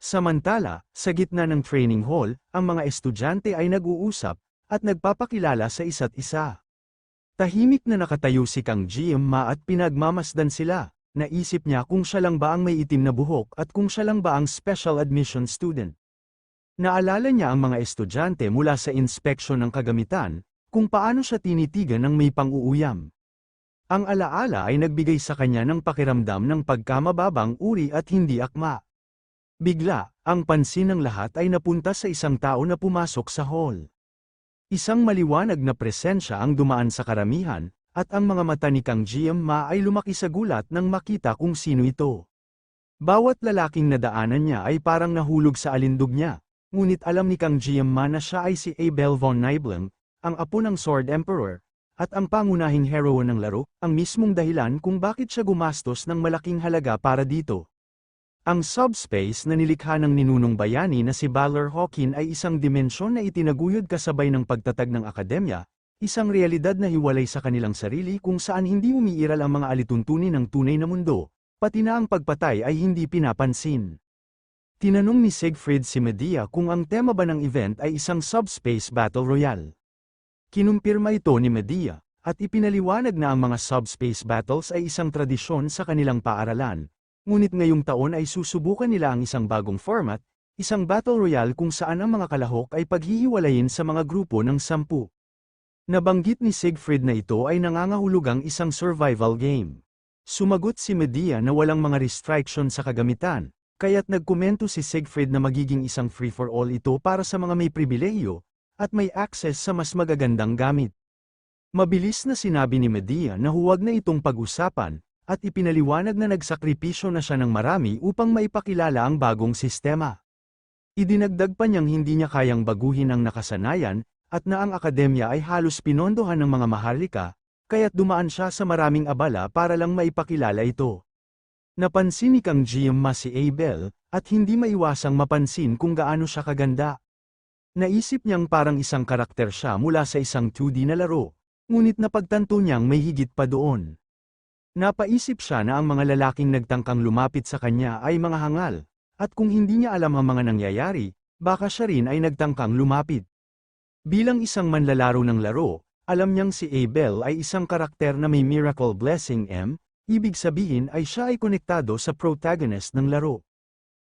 Samantala, sa gitna ng training hall, ang mga estudyante ay nag-uusap, at nagpapakilala sa isa't isa. Tahimik na nakatayo si Kang Ma at pinagmamasdan sila, naisip niya kung siya lang ba ang may itim na buhok at kung siya lang ba ang special admission student. Naalala niya ang mga estudyante mula sa inspeksyon ng kagamitan, kung paano siya tinitigan ng may pang-uuyam. Ang alaala ay nagbigay sa kanya ng pakiramdam ng pagkamababang uri at hindi akma. Bigla, ang pansin ng lahat ay napunta sa isang tao na pumasok sa hall. Isang maliwanag na presensya ang dumaan sa karamihan, at ang mga mata ni Kang Ma ay lumaki sa gulat nang makita kung sino ito. Bawat lalaking nadaanan niya ay parang nahulog sa alindog niya, ngunit alam ni Kang Ma na siya ay si Abel von Nibelung, ang apo ng Sword Emperor, at ang pangunahing hero ng laro, ang mismong dahilan kung bakit siya gumastos ng malaking halaga para dito. Ang subspace na nilikha ng ninunong bayani na si Balor Hawkin ay isang dimensyon na itinaguyod kasabay ng pagtatag ng akademya, isang realidad na hiwalay sa kanilang sarili kung saan hindi umiiral ang mga alituntunin ng tunay na mundo, pati na ang pagpatay ay hindi pinapansin. Tinanong ni Siegfried si Medea kung ang tema ba ng event ay isang subspace battle royale. Kinumpirma ito ni Medea, at ipinaliwanag na ang mga subspace battles ay isang tradisyon sa kanilang paaralan, Ngunit ngayong taon ay susubukan nila ang isang bagong format, isang battle royale kung saan ang mga kalahok ay paghihiwalayin sa mga grupo ng sampu. Nabanggit ni Siegfried na ito ay nangangahulugang isang survival game. Sumagot si Medea na walang mga restriction sa kagamitan, kaya't nagkomento si Siegfried na magiging isang free-for-all ito para sa mga may pribilehiyo, at may access sa mas magagandang gamit. Mabilis na sinabi ni Medea na huwag na itong pag-usapan, at ipinaliwanag na nagsakripisyo na siya ng marami upang maipakilala ang bagong sistema. Idinagdag pa niyang hindi niya kayang baguhin ang nakasanayan, at na ang akademya ay halos pinondohan ng mga maharlika, kaya't dumaan siya sa maraming abala para lang maipakilala ito. Napansin ni Kang Ma si Abel, at hindi maiwasang mapansin kung gaano siya kaganda. Naisip niyang parang isang karakter siya mula sa isang 2D na laro, ngunit napagtanto niyang may higit pa doon. Napaisip siya na ang mga lalaking nagtangkang lumapit sa kanya ay mga hangal, at kung hindi niya alam ang mga nangyayari, baka siya rin ay nagtangkang lumapit. Bilang isang manlalaro ng laro, alam niyang si Abel ay isang karakter na may miracle blessing M, ibig sabihin ay siya ay konektado sa protagonist ng laro.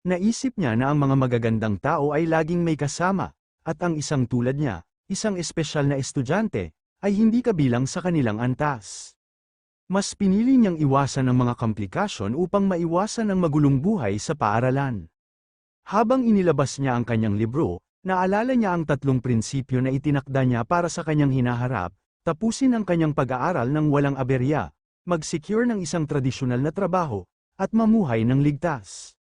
Naisip niya na ang mga magagandang tao ay laging may kasama, at ang isang tulad niya, isang espesyal na estudyante, ay hindi kabilang sa kanilang antas. Mas pinili niyang iwasan ang mga komplikasyon upang maiwasan ang magulong buhay sa paaralan. Habang inilabas niya ang kanyang libro, naalala niya ang tatlong prinsipyo na itinakda niya para sa kanyang hinaharap, tapusin ang kanyang pag-aaral ng walang aberya, mag-secure ng isang tradisyonal na trabaho, at mamuhay ng ligtas.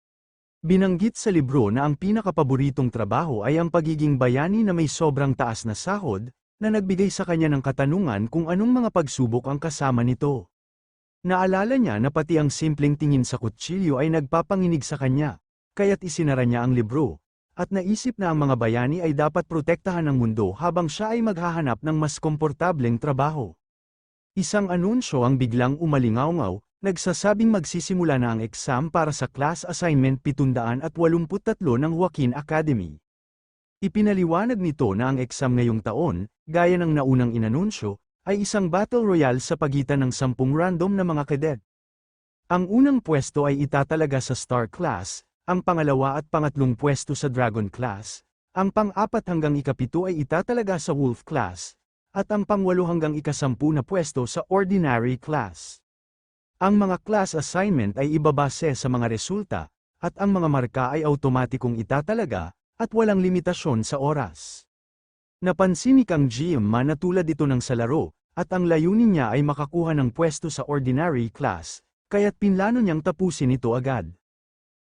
Binanggit sa libro na ang pinakapaboritong trabaho ay ang pagiging bayani na may sobrang taas na sahod, na nagbigay sa kanya ng katanungan kung anong mga pagsubok ang kasama nito. Naalala niya na pati ang simpleng tingin sa kutsilyo ay nagpapanginig sa kanya, kaya't isinara niya ang libro, at naisip na ang mga bayani ay dapat protektahan ng mundo habang siya ay maghahanap ng mas komportableng trabaho. Isang anunsyo ang biglang umalingaw nagsasabing magsisimula na ang exam para sa class assignment 783 ng Joaquin Academy. Ipinaliwanag nito na ang exam ngayong taon, gaya ng naunang inanunsyo, ay isang battle royale sa pagitan ng sampung random na mga cadet. Ang unang pwesto ay itatalaga sa Star Class, ang pangalawa at pangatlong pwesto sa Dragon Class, ang pang-apat hanggang ikapito ay itatalaga sa Wolf Class, at ang pangwalo hanggang ikasampu na pwesto sa Ordinary Class. Ang mga class assignment ay ibabase sa mga resulta, at ang mga marka ay automatikong itatalaga, at walang limitasyon sa oras. Napansin ni Kang Ma na tulad ito ng sa laro, at ang layunin niya ay makakuha ng pwesto sa ordinary class, kaya't pinlano niyang tapusin ito agad.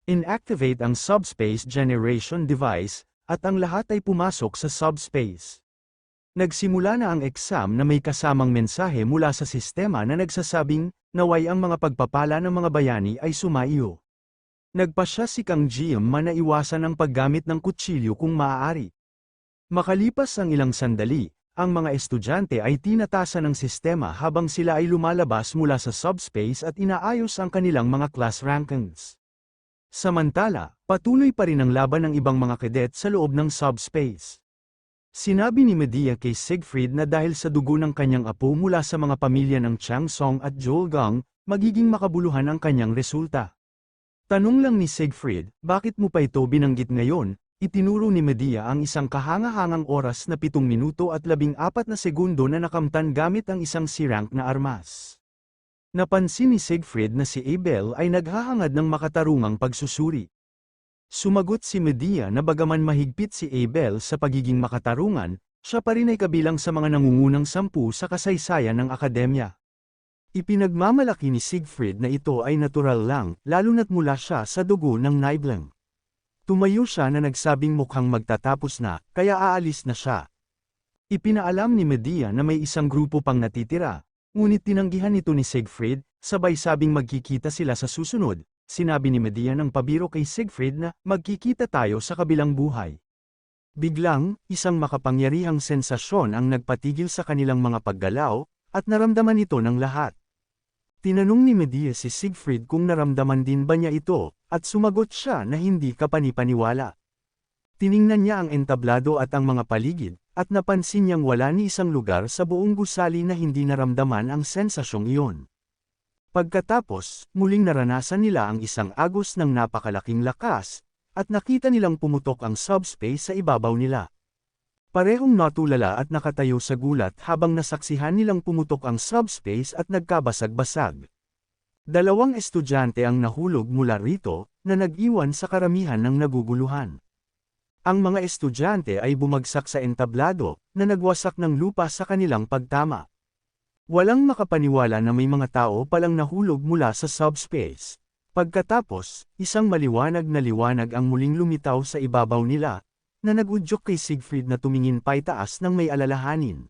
Inactivate ang subspace generation device, at ang lahat ay pumasok sa subspace. Nagsimula na ang exam na may kasamang mensahe mula sa sistema na nagsasabing, naway ang mga pagpapala ng mga bayani ay sumaiyo. Nagpasya si Kang Ma na iwasan ang paggamit ng kutsilyo kung maaari. Makalipas ang ilang sandali, ang mga estudyante ay tinatasan ng sistema habang sila ay lumalabas mula sa subspace at inaayos ang kanilang mga class rankings. Samantala, patuloy pa rin ang laban ng ibang mga cadet sa loob ng subspace. Sinabi ni Medea kay Siegfried na dahil sa dugo ng kanyang apo mula sa mga pamilya ng Chang Song at Zhou magiging makabuluhan ang kanyang resulta. Tanong lang ni Siegfried, bakit mo pa ito binanggit ngayon? Itinuro ni Medea ang isang kahangahangang oras na 7 minuto at 14 na segundo na nakamtan gamit ang isang C-rank na armas. Napansin ni Siegfried na si Abel ay naghahangad ng makatarungang pagsusuri. Sumagot si Medea na bagaman mahigpit si Abel sa pagiging makatarungan, siya pa rin ay kabilang sa mga nangungunang sampu sa kasaysayan ng akademya. Ipinagmamalaki ni Siegfried na ito ay natural lang, lalo na't mula siya sa dugo ng Nibelung. Tumayo siya na nagsabing mukhang magtatapos na, kaya aalis na siya. Ipinaalam ni Medea na may isang grupo pang natitira, ngunit tinanggihan ito ni Siegfried, sabay sabing magkikita sila sa susunod, sinabi ni Medea ng pabiro kay Siegfried na magkikita tayo sa kabilang buhay. Biglang, isang makapangyarihang sensasyon ang nagpatigil sa kanilang mga paggalaw, at naramdaman ito ng lahat. Tinanong ni Medea si Siegfried kung naramdaman din ba niya ito, at sumagot siya na hindi kapanipaniwala. Tiningnan niya ang entablado at ang mga paligid, at napansin niyang wala ni isang lugar sa buong gusali na hindi naramdaman ang sensasyong iyon. Pagkatapos, muling naranasan nila ang isang agos ng napakalaking lakas, at nakita nilang pumutok ang subspace sa ibabaw nila. Parehong natulala at nakatayo sa gulat habang nasaksihan nilang pumutok ang subspace at nagkabasag-basag. Dalawang estudyante ang nahulog mula rito, na nag-iwan sa karamihan ng naguguluhan. Ang mga estudyante ay bumagsak sa entablado, na nagwasak ng lupa sa kanilang pagtama. Walang makapaniwala na may mga tao palang nahulog mula sa subspace. Pagkatapos, isang maliwanag na liwanag ang muling lumitaw sa ibabaw nila, na nagudyok kay Siegfried na tumingin paitaas ng may alalahanin.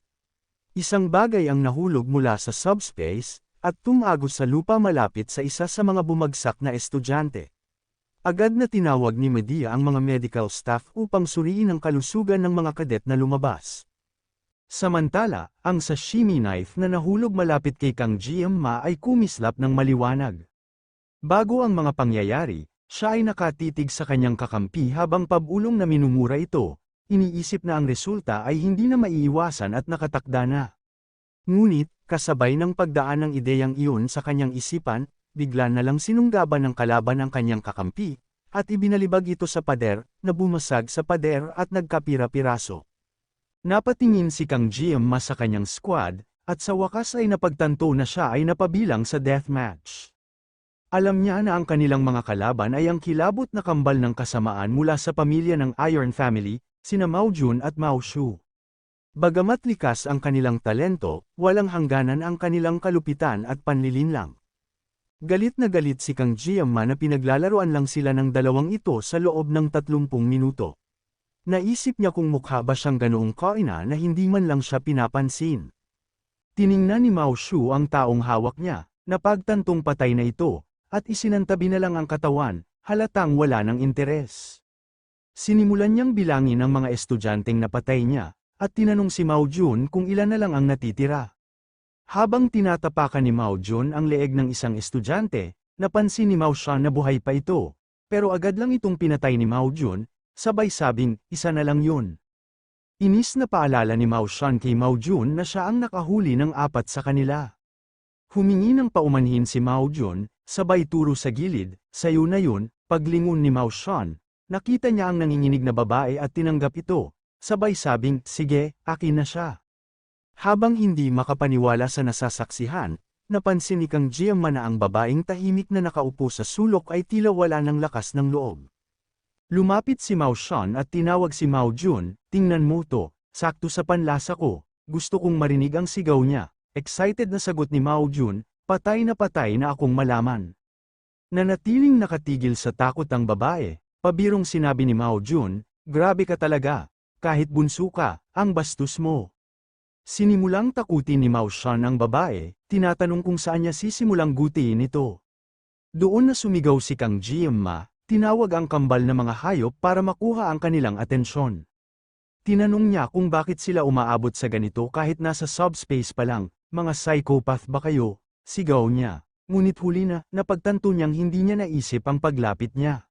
Isang bagay ang nahulog mula sa subspace, at tumagos sa lupa malapit sa isa sa mga bumagsak na estudyante. Agad na tinawag ni Medea ang mga medical staff upang suriin ang kalusugan ng mga kadet na lumabas. Samantala, ang sashimi knife na nahulog malapit kay Kang Ma ay kumislap ng maliwanag. Bago ang mga pangyayari, siya ay nakatitig sa kanyang kakampi habang pabulong na minumura ito, iniisip na ang resulta ay hindi na maiiwasan at nakatakda na. Ngunit, kasabay ng pagdaan ng ideyang iyon sa kanyang isipan, bigla na lang sinunggaban ng kalaban ang kanyang kakampi, at ibinalibag ito sa pader, na bumasag sa pader at nagkapira-piraso. Napatingin si Kang Ma sa kanyang squad, at sa wakas ay napagtanto na siya ay napabilang sa deathmatch. Alam niya na ang kanilang mga kalaban ay ang kilabot na kambal ng kasamaan mula sa pamilya ng Iron Family, sina Mao Jun at Mao Shu. Bagamat likas ang kanilang talento, walang hangganan ang kanilang kalupitan at panlilinlang. Galit na galit si Kang Ma na pinaglalaroan lang sila ng dalawang ito sa loob ng 30 minuto. Naisip niya kung mukha ba siyang ganoong kaina na hindi man lang siya pinapansin. Tiningnan ni Mao Shu ang taong hawak niya, napagtantong patay na ito, at isinantabi na lang ang katawan, halatang wala ng interes. Sinimulan niyang bilangin ang mga estudyanteng napatay niya, at tinanong si Mao Jun kung ilan na lang ang natitira. Habang tinatapakan ni Mao Jun ang leeg ng isang estudyante, napansin ni Mao Shan na buhay pa ito, pero agad lang itong pinatay ni Mao Jun, Sabay sabing, isa na lang yun. Inis na paalala ni Mao Shan kay Mao Jun na siya ang nakahuli ng apat sa kanila. Humingi ng paumanhin si Mao Jun, sabay turo sa gilid, sayo na yun, paglingon ni Mao Shan, nakita niya ang nanginginig na babae at tinanggap ito, sabay sabing, sige, akin na siya. Habang hindi makapaniwala sa nasasaksihan, napansin ni Kang Jiama na ang babaeng tahimik na nakaupo sa sulok ay tila wala ng lakas ng loob. Lumapit si Mao Shan at tinawag si Mao Jun, tingnan mo to, sakto sa panlasa ko, gusto kong marinig ang sigaw niya. Excited na sagot ni Mao Jun, patay na patay na akong malaman. Nanatiling nakatigil sa takot ang babae, pabirong sinabi ni Mao Jun, grabe ka talaga, kahit bunso ka, ang bastos mo. Sinimulang takutin ni Mao Shan ang babae, tinatanong kung saan niya sisimulang gutiin ito. Doon na sumigaw si Kang Ma, Tinawag ang kambal na mga hayop para makuha ang kanilang atensyon. Tinanong niya kung bakit sila umaabot sa ganito kahit nasa subspace pa lang, mga psychopath ba kayo? Sigaw niya. Ngunit huli na, napagtanto niyang hindi niya naisip ang paglapit niya.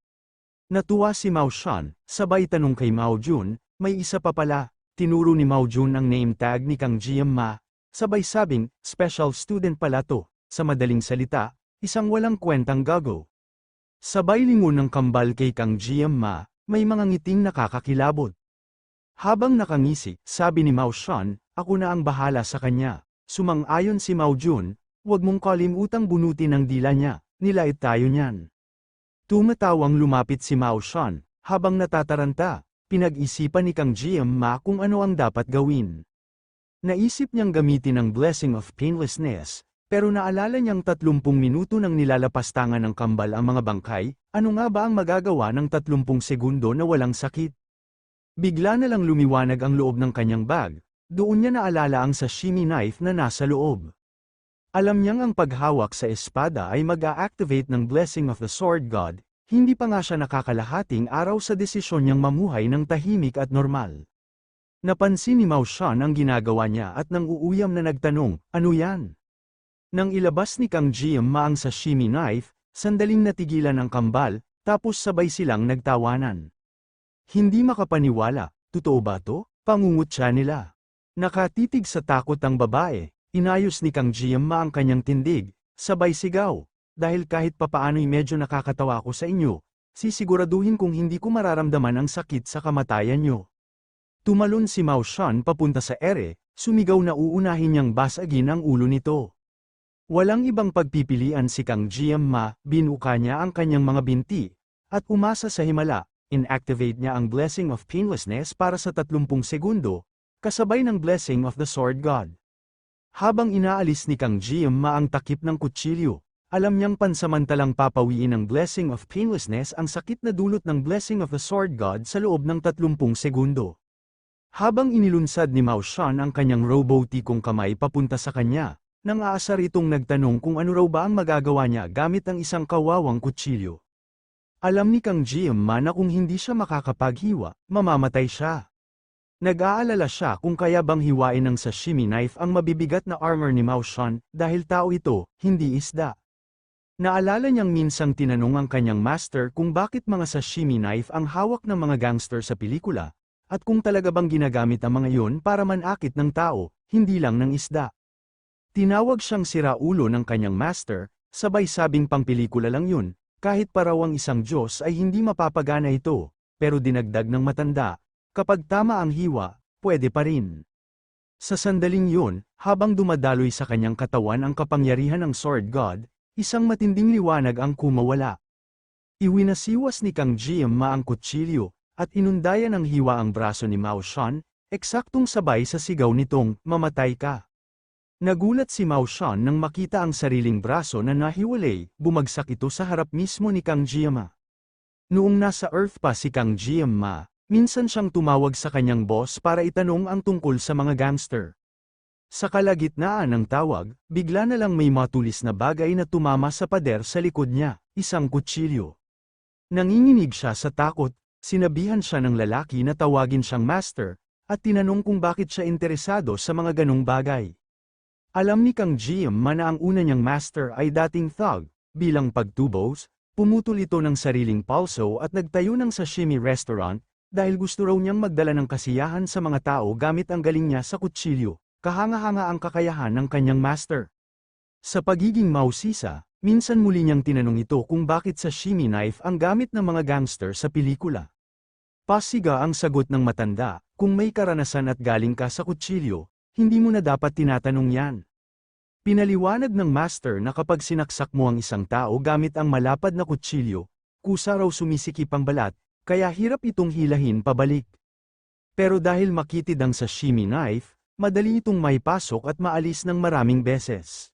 Natuwa si Mao Shan, sabay tanong kay Mao Jun, may isa pa pala, tinuro ni Mao Jun ang name tag ni Kang Jiam Ma, sabay sabing, special student pala to, sa madaling salita, isang walang kwentang gago. Sabay lingon ng kambal kay Kang Jiam Ma, may mga ngiting nakakakilabot. Habang nakangisi, sabi ni Mao Shan, ako na ang bahala sa kanya. Sumang-ayon si Mao Jun, huwag mong kalimutang bunutin ang dila niya, nilait tayo niyan. Tumatawang lumapit si Mao Shan, habang natataranta, pinag-isipan ni Kang Jiam Ma kung ano ang dapat gawin. Naisip niyang gamitin ang blessing of painlessness, pero naalala niyang 30 minuto nang nilalapastangan ng kambal ang mga bangkay, ano nga ba ang magagawa ng 30 segundo na walang sakit? Bigla na lang lumiwanag ang loob ng kanyang bag, doon niya naalala ang sashimi knife na nasa loob. Alam niyang ang paghawak sa espada ay mag-a-activate ng blessing of the sword god, hindi pa nga siya nakakalahating araw sa desisyon niyang mamuhay ng tahimik at normal. Napansin ni Mao Shan ang ginagawa niya at nang uuyam na nagtanong, ano yan? Nang ilabas ni Kang Jiam Ma ang sashimi knife, sandaling natigilan ang kambal, tapos sabay silang nagtawanan. Hindi makapaniwala, totoo ba to? Pangungot siya nila. Nakatitig sa takot ang babae, Inayos ni Kang Jiam Ma ang kanyang tindig, sabay sigaw, dahil kahit papaano'y medyo nakakatawa ako sa inyo, sisiguraduhin kong hindi ko mararamdaman ang sakit sa kamatayan nyo. Tumalon si Mao Shan papunta sa ere, sumigaw na uunahin niyang basagin ang ulo nito. Walang ibang pagpipilian si Kang Jiam Ma, binuka niya ang kanyang mga binti, at umasa sa himala, inactivate niya ang blessing of painlessness para sa 30 segundo, kasabay ng blessing of the sword god. Habang inaalis ni Kang Jiam Ma ang takip ng kutsilyo, alam niyang pansamantalang papawiin ng blessing of painlessness ang sakit na dulot ng blessing of the sword god sa loob ng 30 segundo. Habang inilunsad ni Mao Shan ang kanyang robotikong kamay papunta sa kanya, nang aasar itong nagtanong kung ano raw ba ang magagawa niya gamit ang isang kawawang kutsilyo. Alam ni Kang Jiam Ma na kung hindi siya makakapaghiwa, mamamatay siya. Nag-aalala siya kung kaya bang hiwain ng sashimi knife ang mabibigat na armor ni Mao Shan dahil tao ito, hindi isda. Naalala niyang minsang tinanong ang kanyang master kung bakit mga sashimi knife ang hawak ng mga gangster sa pelikula, at kung talaga bang ginagamit ang mga yun para manakit ng tao, hindi lang ng isda. Tinawag siyang siraulo ng kanyang master, sabay sabing pang pelikula lang yun, kahit paraw ang isang Diyos ay hindi mapapagana ito, pero dinagdag ng matanda, Kapag tama ang hiwa, pwede pa rin. Sa sandaling yun, habang dumadaloy sa kanyang katawan ang kapangyarihan ng Sword God, isang matinding liwanag ang kumawala. Iwinasiwas ni Kang Jiam Ma ang kutsilyo, at inundayan ng hiwa ang braso ni Mao Shan, eksaktong sabay sa sigaw nitong, mamatay ka. Nagulat si Mao Shan nang makita ang sariling braso na nahiwalay, bumagsak ito sa harap mismo ni Kang Jiama. Noong nasa Earth pa si Kang Jiama, Minsan siyang tumawag sa kanyang boss para itanong ang tungkol sa mga gangster. Sa kalagitnaan ng tawag, bigla na lang may matulis na bagay na tumama sa pader sa likod niya, isang kutsilyo. Nanginginig siya sa takot, sinabihan siya ng lalaki na tawagin siyang master, at tinanong kung bakit siya interesado sa mga ganong bagay. Alam ni Kang Jiam na ang una niyang master ay dating thug, bilang pagtubos, pumutol ito ng sariling palso at nagtayo ng sashimi restaurant, dahil gusto raw niyang magdala ng kasiyahan sa mga tao gamit ang galing niya sa kutsilyo, kahanga-hanga ang kakayahan ng kanyang master. Sa pagiging mausisa, minsan muli niyang tinanong ito kung bakit sa shimi knife ang gamit ng mga gangster sa pelikula. Pasiga ang sagot ng matanda, kung may karanasan at galing ka sa kutsilyo, hindi mo na dapat tinatanong yan. Pinaliwanag ng master na kapag sinaksak mo ang isang tao gamit ang malapad na kutsilyo, kusa raw sumisikip ang balat, kaya hirap itong hilahin pabalik. Pero dahil makitid ang sashimi knife, madali itong maipasok at maalis ng maraming beses.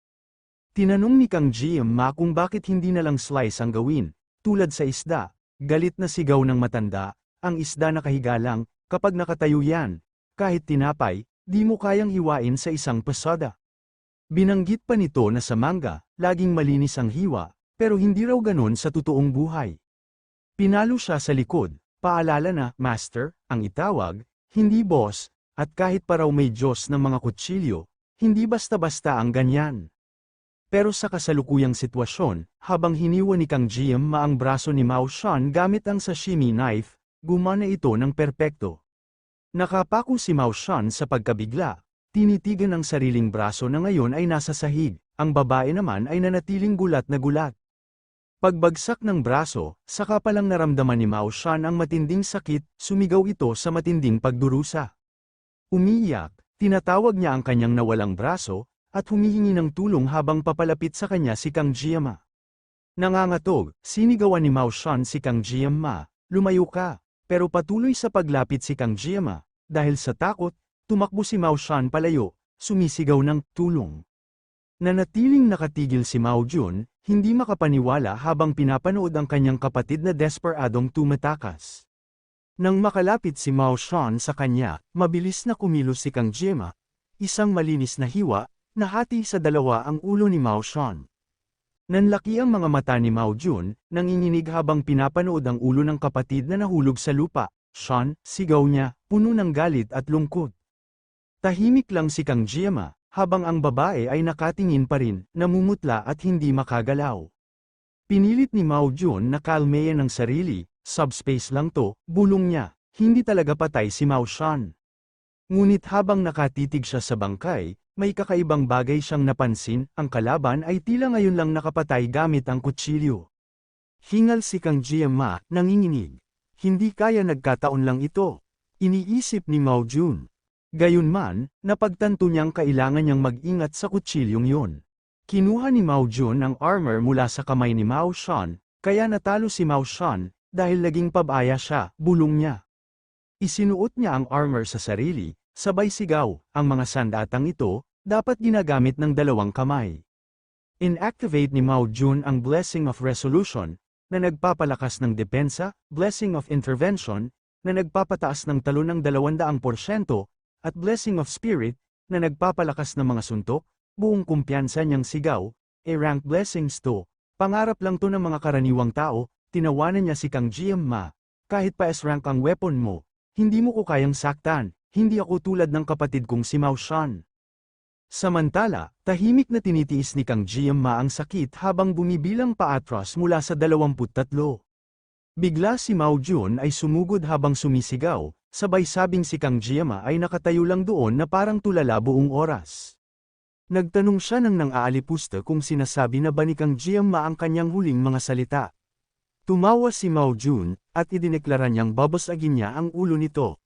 Tinanong ni Kang Jiam Ma kung bakit hindi na lang slice ang gawin, tulad sa isda, galit na sigaw ng matanda, ang isda nakahiga lang, kapag nakatayo yan, kahit tinapay, di mo kayang hiwain sa isang pasada. Binanggit pa nito na sa manga, laging malinis ang hiwa, pero hindi raw ganon sa totoong buhay. Pinalo siya sa likod, paalala na, Master, ang itawag, hindi boss, at kahit pa raw may Diyos ng mga kutsilyo, hindi basta-basta ang ganyan. Pero sa kasalukuyang sitwasyon, habang hiniwa ni Kang Jiam Ma ang braso ni Mao Shan gamit ang sashimi knife, gumana ito ng perpekto. Nakapako si Mao Shan sa pagkabigla, tinitigan ang sariling braso na ngayon ay nasa sahig, ang babae naman ay nanatiling gulat na gulat. Pagbagsak ng braso, saka palang naramdaman ni Mao Shan ang matinding sakit, sumigaw ito sa matinding pagdurusa. Umiyak, tinatawag niya ang kanyang nawalang braso, at humihingi ng tulong habang papalapit sa kanya si Kang Jiama. Nangangatog, sinigawan ni Mao Shan si Kang Jiama, lumayo ka, pero patuloy sa paglapit si Kang Jiama, dahil sa takot, tumakbo si Mao Shan palayo, sumisigaw ng tulong. Nanatiling nakatigil si Mao Jun, hindi makapaniwala habang pinapanood ang kanyang kapatid na desperadong tumatakas. Nang makalapit si Mao Shan sa kanya, mabilis na kumilos si Kang Jiama, isang malinis na hiwa, nahati sa dalawa ang ulo ni Mao Shan. Nanlaki ang mga mata ni Mao Jun, nanginginig habang pinapanood ang ulo ng kapatid na nahulog sa lupa. Sean, sigaw niya, puno ng galit at lungkot. Tahimik lang si Kang Jiama, habang ang babae ay nakatingin pa rin, namumutla at hindi makagalaw. Pinilit ni Mao Jun na kalmeyan ang sarili, subspace lang to, bulong niya, hindi talaga patay si Mao Shan. Ngunit habang nakatitig siya sa bangkay, may kakaibang bagay siyang napansin, ang kalaban ay tila ngayon lang nakapatay gamit ang kutsilyo. Hingal si Kang Jiama, nanginginig. Hindi kaya nagkataon lang ito. Iniisip ni Mao Jun. Gayunman, napagtanto niyang kailangan niyang mag-ingat sa kutsilyong yun. Kinuha ni Mao Jun ang armor mula sa kamay ni Mao Shan, kaya natalo si Mao Shan, dahil naging pabaya siya, bulong niya. Isinuot niya ang armor sa sarili, sabay sigaw, ang mga sandatang ito, dapat ginagamit ng dalawang kamay. Inactivate ni Mao Jun ang Blessing of Resolution, na nagpapalakas ng depensa, Blessing of Intervention, na nagpapataas ng talo ng 200%, at Blessing of Spirit, na nagpapalakas ng mga suntok, buong kumpiyansa niyang sigaw, e rank blessings to, pangarap lang to ng mga karaniwang tao, tinawanan niya si Kang GM Ma, kahit pa S-rank ang weapon mo, hindi mo ko kayang saktan, hindi ako tulad ng kapatid kong si Mao Shan. Samantala, tahimik na tinitiis ni Kang GM Ma ang sakit habang bumibilang paatras mula sa 23. Bigla si Mao Jun ay sumugod habang sumisigaw, sabay sabing si Kang Jiama ay nakatayo lang doon na parang tulala buong oras. Nagtanong siya ng nang aalipusta kung sinasabi na ba ni Kang Jiama ang kanyang huling mga salita. Tumawa si Mao Jun, at idineklara niyang babasagin niya ang ulo nito.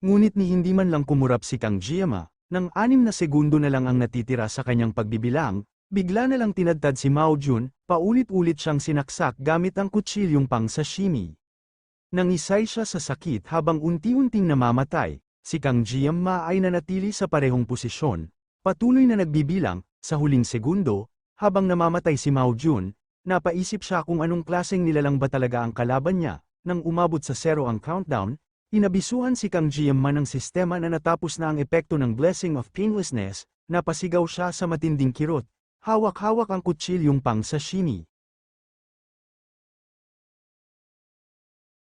Ngunit ni hindi man lang kumurap si Kang Jiama, nang anim na segundo na lang ang natitira sa kanyang pagbibilang, bigla na lang tinadtad si Mao Jun, paulit-ulit siyang sinaksak gamit ang kutsilyong pang sashimi. Nangisay siya sa sakit habang unti-unting namamatay, si Kang Jiamma ay nanatili sa parehong posisyon, patuloy na nagbibilang, sa huling segundo, habang namamatay si Mao Jun, napaisip siya kung anong klaseng nilalang ba talaga ang kalaban niya, nang umabot sa zero ang countdown, inabisuhan si Kang Jiamma ng sistema na natapos na ang epekto ng Blessing of Painlessness, napasigaw siya sa matinding kirot, hawak-hawak ang kutsilyong pang sashimi.